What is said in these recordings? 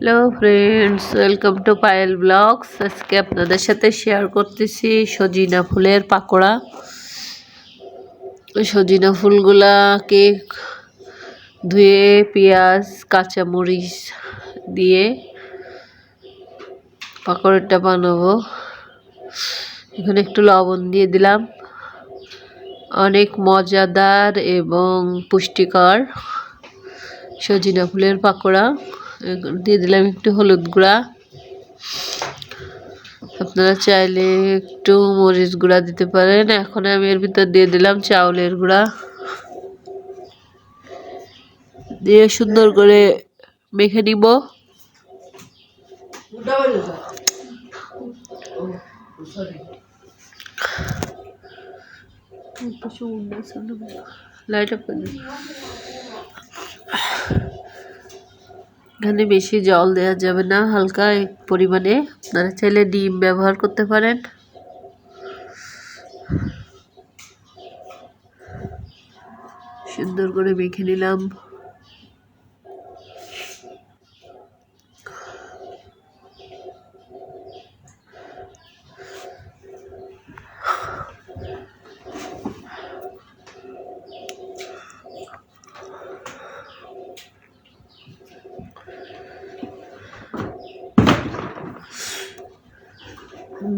Hello friends welcome to Payel blogs আজকে আপনাদের সাথে শেয়ার করতেছি সজিনা ফুলের পাকোড়া। সজিনা ফুলগুলাকে ধুয়ে পেঁয়াজ, কাঁচামরিচ দিয়ে পাকোড়াটা বানাবো। এখানে একটু লবণ দিয়ে দিলাম। অনেক মজাদার এবং পুষ্টিকর সজিনা ফুলের পাকোড়া। দিয়ে দিলাম একটু হলুদ গুঁড়া। আপনারা চাইলে একটু মরিচ গুঁড়া দিতে পারেন। এখন আমি এর ভিতর দিয়ে দিলাম চাউলের গুঁড়া। দিয়ে সুন্দর করে মেখে নিব। লাইট অফ করে এখানে বেশি জল দেওয়া যাবে না, হালকা পরিমাণে। আপনারা চাইলে ডিম ব্যবহার করতে পারেন। সুন্দর করে মেখে নিলাম।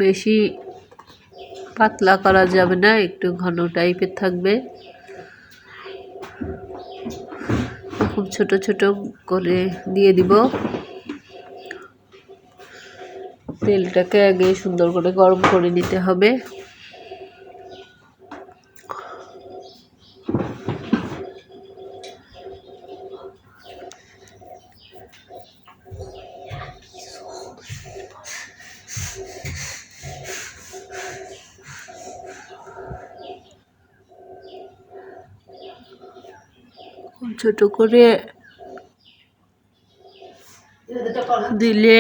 বেশি পাতলা করা যাবে না, একটু ঘন টাইপের থাকবে। খুব ছোট ছোট করে দিয়ে দিব। তেলটাকে আগে সুন্দর করে গরম করে নিতে হবে। ছোট করে দিলে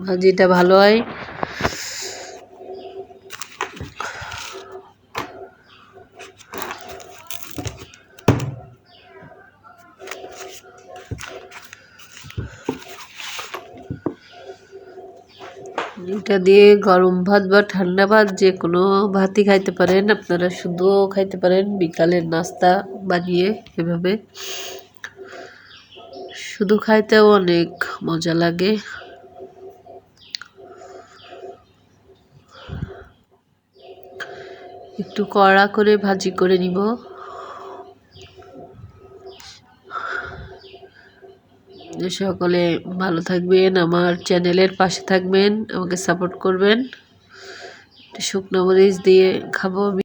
ভাজিটা ভালো হয়। এটা দিয়ে গরম ভাত বা ঠান্ডা ভাত যে কোনো ভাতই খাইতে পারেন। আপনারা শুধুও খাইতে পারেন, বিকালের নাস্তা বানিয়ে এভাবে। শুধু খাইতেও অনেক মজা লাগে। একটু কড়া করে ভাজি করে নিব। সকলে ভালো থাকবেন, আমার চ্যানেলের পাশে থাকবেন, আমাকে সাপোর্ট করবেন। শুকনো মরিচ দিয়ে খাব আমি।